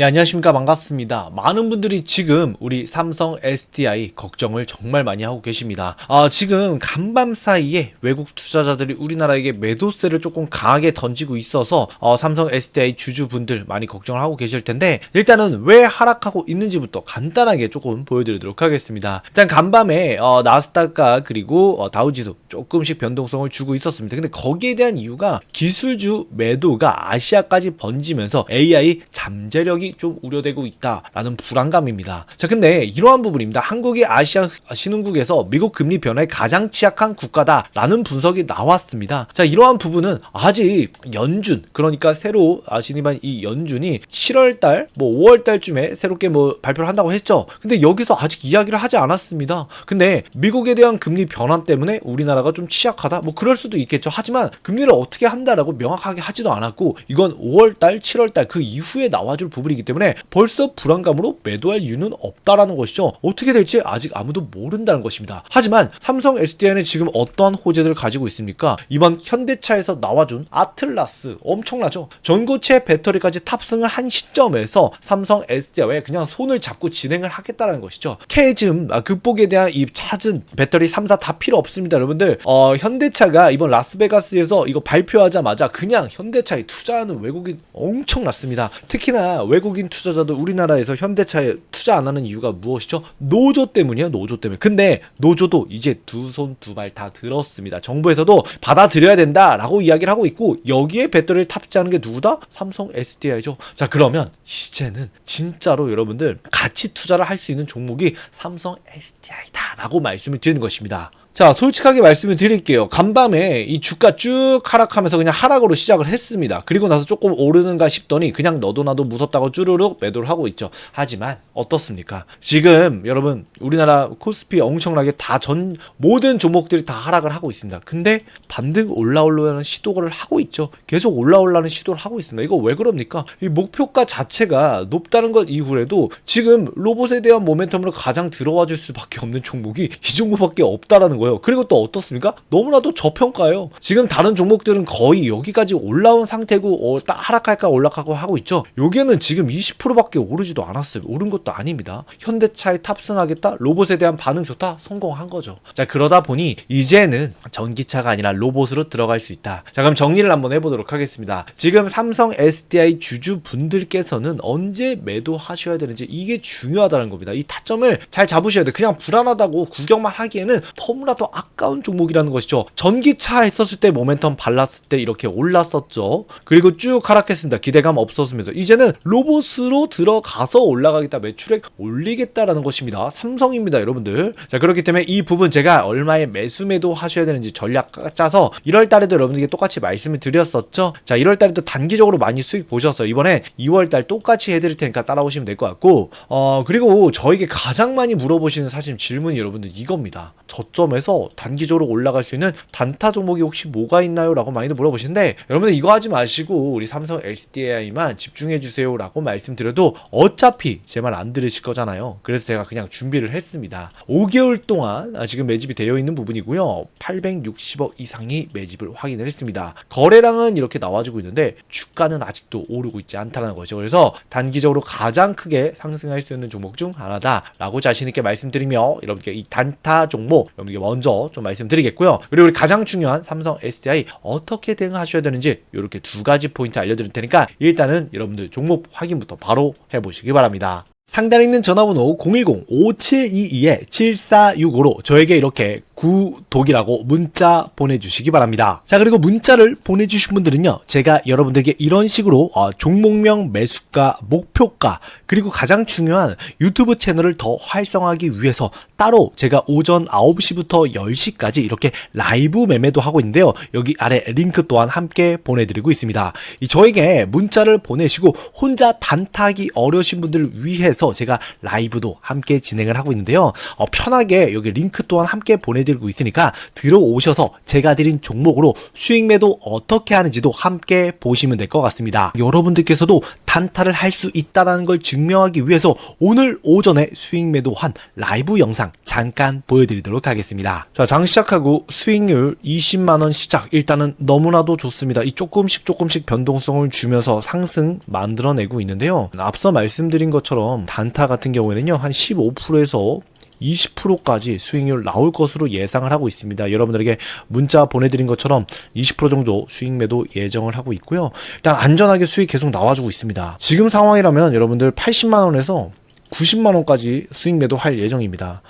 네, 안녕하십니까. 반갑습니다. 많은 분들이 지금 우리 삼성 SDI 걱정을 정말 많이 하고 계십니다. 아, 지금 간밤 사이에 외국 투자자들이 우리나라에게 매도세를 조금 강하게 던지고 있어서 어, 삼성 SDI 주주분들 많이 걱정을 하고 계실 텐데 일단은 왜 하락하고 있는지부터 간단하게 조금 보여드리도록 하겠습니다. 일단 간밤에 어, 나스닥과 그리고 어, 다우지수 조금씩 변동성을 주고 있었습니다. 근데 거기에 대한 이유가 기술주 매도가 아시아까지 번지면서 AI 잠재력이 좀 우려되고 있다라는 불안감입니다. 자, 근데 이러한 부분입니다. 한국이 아시아 신흥국에서 미국 금리 변화에 가장 취약한 국가다라는 분석이 나왔습니다. 자, 이러한 부분은 아직 연준, 그러니까 새로 아, 진입한 이 연준이 7월달, 뭐 5월달쯤에 새롭게 뭐 발표를 한다고 했죠. 근데 여기서 아직 이야기를 하지 않았습니다. 근데 미국에 대한 금리 변화 때문에 우리나라가 좀 취약하다? 뭐 그럴 수도 있겠죠. 하지만 금리를 어떻게 한다라고 명확하게 하지도 않았고 이건 5월달, 7월달 그 이후에 나와줄 부분이기 때문에 벌써 불안감으로 매도할 이유는 없다라는 것이죠. 어떻게 될지 아직 아무도 모른다는 것입니다. 하지만 삼성 SDI는 지금 어떠한 호재들을 가지고 있습니까? 이번 현대차에서 나와준 아틀라스 엄청나죠. 전고체 배터리까지 탑승을 한 시점에서 삼성 SDI에 그냥 손을 잡고 진행을 하겠다는 것이죠. 캐즘 아, 극복에 대한 이 찾은 배터리 3사 다 필요 없습니다, 여러분들. 어, 현대차가 이번 라스베가스에서 이거 발표하자마자 그냥 현대차에 투자하는 외국인 엄청났습니다. 특히나 외 국인 투자자들 우리나라에서 현대차에 투자 안 하는 이유가 무엇이죠? 노조 때문이에요, 노조 때문에. 근데 노조도 이제 두 손 두 발 다 들었습니다. 정부에서도 받아들여야 된다라고 이야기를 하고 있고 여기에 배터리를 탑재하는 게 누구다? 삼성 SDI죠. 자, 그러면 이제는 진짜로 여러분들 같이 투자를 할 수 있는 종목이 삼성 SDI다라고 말씀을 드리는 것입니다. 자, 솔직하게 말씀을 드릴게요. 간밤에 이 주가 쭉 하락하면서 그냥 하락으로 시작을 했습니다. 그리고 나서 조금 오르는가 싶더니 그냥 너도 나도 무섭다고 쭈루룩 매도를 하고 있죠. 하지만 어떻습니까? 지금 여러분 우리나라 코스피 엄청나게 다 전 모든 종목들이 다 하락을 하고 있습니다. 근데 반등 올라오려는 시도를 하고 있죠. 계속 올라오려는 시도를 하고 있습니다. 이거 왜 그럽니까? 이 목표가 자체가 높다는 것 이후에도 지금 로봇에 대한 모멘텀으로 가장 들어와 줄 수밖에 없는 종목이 이 종목밖에 없다라는 거예요. 그리고 또 어떻습니까? 너무나도 저평가예요. 지금 다른 종목들은 거의 여기까지 올라온 상태고 어, 딱 하락할까 올라가고 하고 있죠. 여기는 지금 20%밖에 오르지도 않았어요. 오른 것도 아닙니다. 현대차에 탑승하겠다? 로봇에 대한 반응 좋다? 성공한 거죠. 자, 그러다 보니 이제는 전기차가 아니라 로봇으로 들어갈 수 있다. 자, 그럼 정리를 한번 해보도록 하겠습니다. 지금 삼성 SDI 주주 분들께서는 언제 매도하셔야 되는지 이게 중요하다는 겁니다. 이 타점을 잘 잡으셔야 돼. 그냥 불안하다고 구경만 하기에는 너무나 도 아까운 종목이라는 것이죠. 전기차 했었을 때 모멘텀 발랐을 때 이렇게 올랐었죠. 그리고 쭉 하락했습니다. 기대감 없었으면서 이제는 로봇으로 들어가서 올라가겠다. 매출액 올리겠다라는 것입니다. 삼성입니다, 여러분들. 자, 그렇기 때문에 이 부분 제가 얼마에 매수 매도 하셔야 되는지 전략 짜서 1월 달에도 여러분들께 똑같이 말씀을 드렸었죠. 자, 1월 달에도 단기적으로 많이 수익 보셔서 이번에 2월 달 똑같이 해드릴 테니까 따라오시면 될 것 같고, 어, 그리고 저에게 가장 많이 물어보시는 사실 질문이 여러분들 이겁니다. 저점에 서 단기적으로 올라갈 수 있는 단타 종목이 혹시 뭐가 있나요? 라고 많이들 물어보시는데, 여러분들 이거 하지 마시고, 우리 삼성 SDI만 집중해 주세요. 라고 말씀드려도 어차피 제 말 안 들으실 거잖아요. 그래서 제가 그냥 준비를 했습니다. 5개월 동안 아, 지금 매집이 되어 있는 부분이고요. 860억 이상이 매집을 확인을 했습니다. 거래량은 이렇게 나와주고 있는데 주가는 아직도 오르고 있지 않다는 거죠. 그래서 단기적으로 가장 크게 상승할 수 있는 종목 중 하나다라고 자신 있게 말씀드리며 여러분께 이 단타 종목 여러분께 먼저 좀 말씀드리겠고요. 그리고 우리 가장 중요한 삼성 SDI 어떻게 대응하셔야 되는지 이렇게 두 가지 포인트 알려드릴 테니까 일단은 여러분들 종목 확인부터 바로 해보시기 바랍니다. 상단에 있는 전화번호 010-5722-7465로 저에게 이렇게 구독이라고 문자 보내주시기 바랍니다. 자, 그리고 문자를 보내주신 분들은요, 제가 여러분들에게 이런 식으로 어, 종목명 매수가, 목표가, 그리고 가장 중요한 유튜브 채널을 더 활성화하기 위해서 따로 제가 오전 9시부터 10시까지 이렇게 라이브 매매도 하고 있는데요. 여기 아래 링크 또한 함께 보내드리고 있습니다. 이 저에게 문자를 보내시고 혼자 단타하기 어려우신 분들을 위해서 제가 라이브도 함께 진행을 하고 있는데요. 어, 편하게 여기 링크 또한 함께 보내드리고 있으니까 들어오셔서 제가 드린 종목으로 수익 매도 어떻게 하는지도 함께 보시면 될 것 같습니다. 여러분들께서도 단타를 할 수 있다라는 걸 증명하기 위해서 오늘 오전에 수익 매도한 라이브 영상 잠깐 보여드리도록 하겠습니다. 자, 장 시작하고 수익률 20만원 시작. 일단은 너무나도 좋습니다. 이 조금씩 조금씩 변동성을 주면서 상승 만들어내고 있는데요. 앞서 말씀드린 것처럼 단타 같은 경우에는요, 한 15%에서 20%까지 수익률 나올 것으로 예상을 하고 있습니다. 여러분들에게 문자 보내드린 것처럼 20% 정도 수익 매도 예정을 하고 있고요. 일단 안전하게 수익 계속 나와주고 있습니다. 지금 상황이라면 여러분들 80만 원에서 90만 원까지 수익 매도할 예정입니다.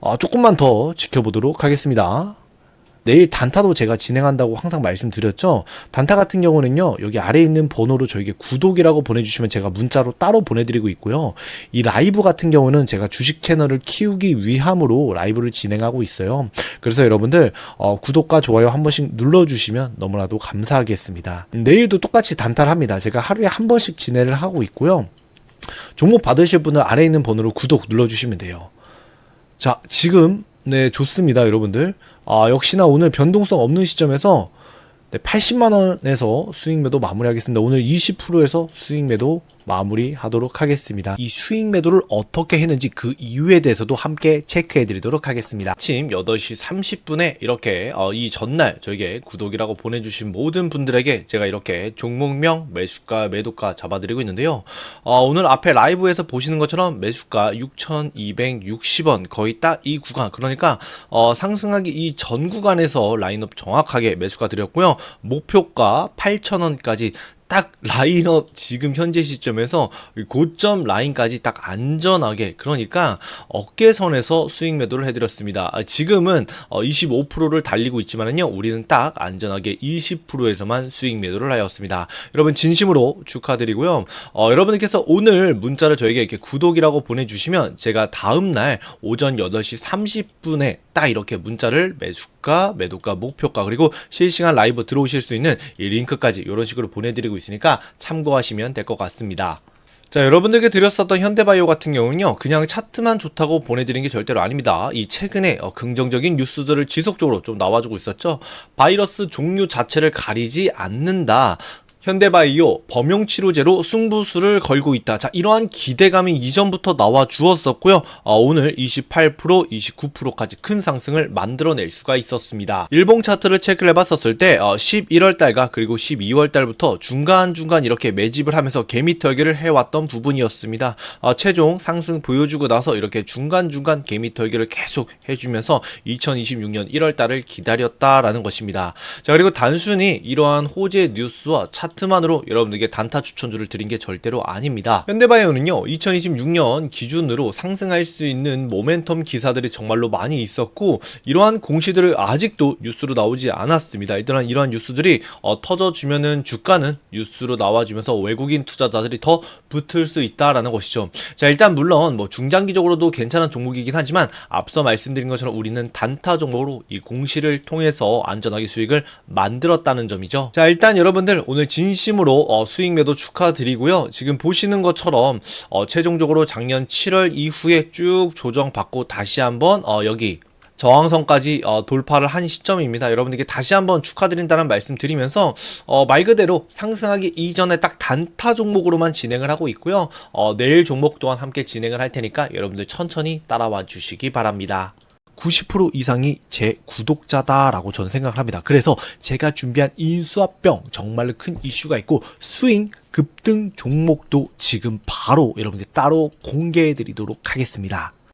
어, 조금만 더 지켜보도록 하겠습니다. 내일 단타도 제가 진행한다고 항상 말씀드렸죠. 단타 같은 경우는요, 여기 아래에 있는 번호로 저에게 구독이라고 보내주시면 제가 문자로 따로 보내드리고 있고요. 이 라이브 같은 경우는 제가 주식 채널을 키우기 위함으로 라이브를 진행하고 있어요. 그래서 여러분들, 어, 구독과 좋아요 한 번씩 눌러주시면 너무나도 감사하겠습니다. 내일도 똑같이 단타를 합니다. 제가 하루에 한 번씩 진행을 하고 있고요. 종목 받으실 분은 아래에 있는 번호로 구독 눌러주시면 돼요. 자, 지금 네 좋습니다, 여러분들. 아 역시나 오늘 변동성 없는 시점에서 네, 80만 원에서 수익 매도 마무리하겠습니다. 오늘 20%에서 수익 매도 마무리하도록 하겠습니다. 이 수익 매도를 어떻게 했는지 그 이유에 대해서도 함께 체크해 드리도록 하겠습니다. 아침 8시 30분에 이렇게 어, 이 전날 저에게 구독이라고 보내주신 모든 분들에게 제가 이렇게 종목명, 매수가, 매도가 잡아드리고 있는데요. 어, 오늘 앞에 라이브에서 보시는 것처럼 매수가 6,260원 거의 딱 이 구간 그러니까 어, 상승하기 이 전 구간에서 라인업 정확하게 매수가 드렸고요. 목표가 8,000원까지 딱 라인업 지금 현재 시점에서 고점 라인까지 딱 안전하게 그러니까 어깨선에서 수익 매도를 해드렸습니다. 아, 지금은 25%를 달리고 있지만은요 우리는 딱 안전하게 20%에서만 수익 매도를 하였습니다. 여러분 진심으로 축하드리고요. 어, 여러분들께서 오늘 문자를 저에게 이렇게 구독이라고 보내주시면 제가 다음 날 오전 8시 30분에 딱 이렇게 문자를 매수가, 매도가, 목표가 그리고 실시간 라이브 들어오실 수 있는 이 링크까지 이런 식으로 보내드리고 있으니까 참고하시면 될 것 같습니다. 자, 여러분들께 드렸었던 현대바이오 같은 경우는요, 그냥 차트만 좋다고 보내드린 게 절대로 아닙니다. 이 최근에 어, 긍정적인 뉴스들을 지속적으로 좀 나와주고 있었죠. 바이러스 종류 자체를 가리지 않는다. 현대바이오 범용치료제로 승부수를 걸고 있다. 자, 이러한 기대감이 이전부터 나와 주었었고요. 어, 오늘 28%, 29%까지 큰 상승을 만들어낼 수가 있었습니다. 일봉 차트를 체크를 해봤었을 때 어, 11월 달과 그리고 12월 달부터 중간중간 이렇게 매집을 하면서 개미 털기를 해왔던 부분이었습니다. 어, 최종 상승 보여주고 나서 이렇게 중간중간 개미 털기를 계속 해주면서 2026년 1월 달을 기다렸다라는 것입니다. 자, 그리고 단순히 이러한 호재 뉴스와 차트 차트만으로 여러분들에게 단타 추천주를 드린 게 절대로 아닙니다. 현대바이오는요, 2026년 기준으로 상승할 수 있는 모멘텀 기사들이 정말로 많이 있었고, 이러한 공시들을 아직도 뉴스로 나오지 않았습니다. 이러한, 이러한 뉴스들이 어, 터져주면은 주가는 뉴스로 나와주면서 외국인 투자자들이 더 붙을 수 있다라는 것이죠. 자, 일단 물론 뭐 중장기적으로도 괜찮은 종목이긴 하지만 앞서 말씀드린 것처럼 우리는 단타 종목으로 이 공시를 통해서 안전하게 수익을 만들었다는 점이죠. 자, 일단 여러분들 오늘 진 진심으로 어, 수익 매도 축하드리고요. 지금 보시는 것처럼 어, 최종적으로 작년 7월 이후에 쭉 조정받고 다시 한번 어, 여기 저항선까지 어, 돌파를 한 시점입니다. 여러분들께 다시 한번 축하드린다는 말씀 드리면서 어, 말 그대로 상승하기 이전에 딱 단타 종목으로만 진행을 하고 있고요. 어, 내일 종목 또한 함께 진행을 할 테니까 여러분들 천천히 따라와 주시기 바랍니다. 90% 이상이 제 구독자다라고 저는 생각을 합니다. 그래서 제가 준비한 인수합병 정말로 큰 이슈가 있고 스윙 급등 종목도 지금 바로 여러분들 따로 공개해 드리도록 하겠습니다.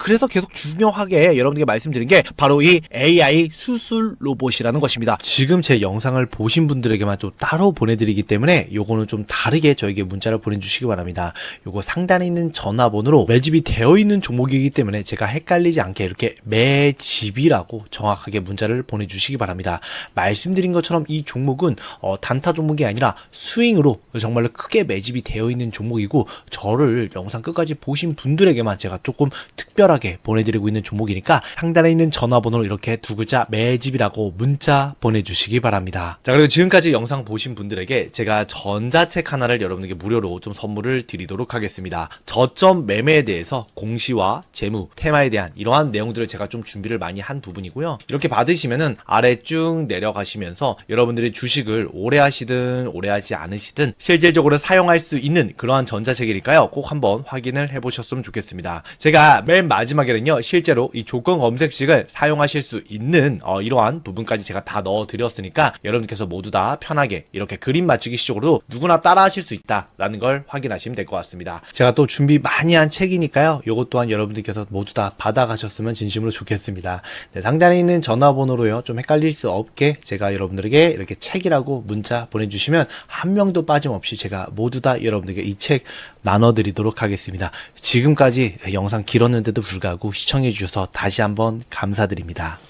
그래서 계속 중요하게 여러분들께 말씀드린 게 바로 이 AI 수술 로봇이라는 것입니다. 지금 제 영상을 보신 분들에게만 좀 따로 보내드리기 때문에 요거는 좀 다르게 저에게 문자를 보내주시기 바랍니다. 요거 상단에 있는 전화번호로 매집이 되어 있는 종목이기 때문에 제가 헷갈리지 않게 이렇게 매집이라고 정확하게 문자를 보내주시기 바랍니다. 말씀드린 것처럼 이 종목은 어, 단타 종목이 아니라 스윙으로 정말로 크게 매집이 되어 있는 종목이고 저를 영상 끝까지 보신 분들에게만 제가 조금 특별 하게 보내드리고 있는 종목이니까 상단에 있는 전화번호로 이렇게 두 글자 매집이라고 문자 보내주시기 바랍니다. 자 그리고 지금까지 영상 보신 분들에게 제가 전자책 하나를 여러분에게 무료로 좀 선물을 드리도록 하겠습니다. 저점 매매에 대해서 공시와 재무, 테마에 대한 이러한 내용들을 제가 좀 준비를 많이 한 부분이고요. 이렇게 받으시면은 아래 쭉 내려가시면서 여러분들이 주식을 오래 하시든 오래 하지 않으시든 실질적으로 사용할 수 있는 그러한 전자책이니까요. 꼭 한번 확인을 해보셨으면 좋겠습니다. 제가 맨 마지막에는요, 실제로 이 조건 검색식을 사용하실 수 있는 어, 이러한 부분까지 제가 다 넣어드렸으니까 여러분께서 모두 다 편하게 이렇게 그림 맞추기 식으로 누구나 따라하실 수 있다라는 걸 확인하시면 될 것 같습니다. 제가 또 준비 많이 한 책이니까요. 요것 또한 여러분들께서 모두 다 받아가셨으면 진심으로 좋겠습니다. 네, 상단에 있는 전화번호로요. 좀 헷갈릴 수 없게 제가 여러분들에게 이렇게 책이라고 문자 보내주시면 한 명도 빠짐없이 제가 모두 다 여러분들에게 이 책 나눠드리도록 하겠습니다. 지금까지 영상 길었는데도 불구하고 시청해주셔서 다시 한번 감사드립니다.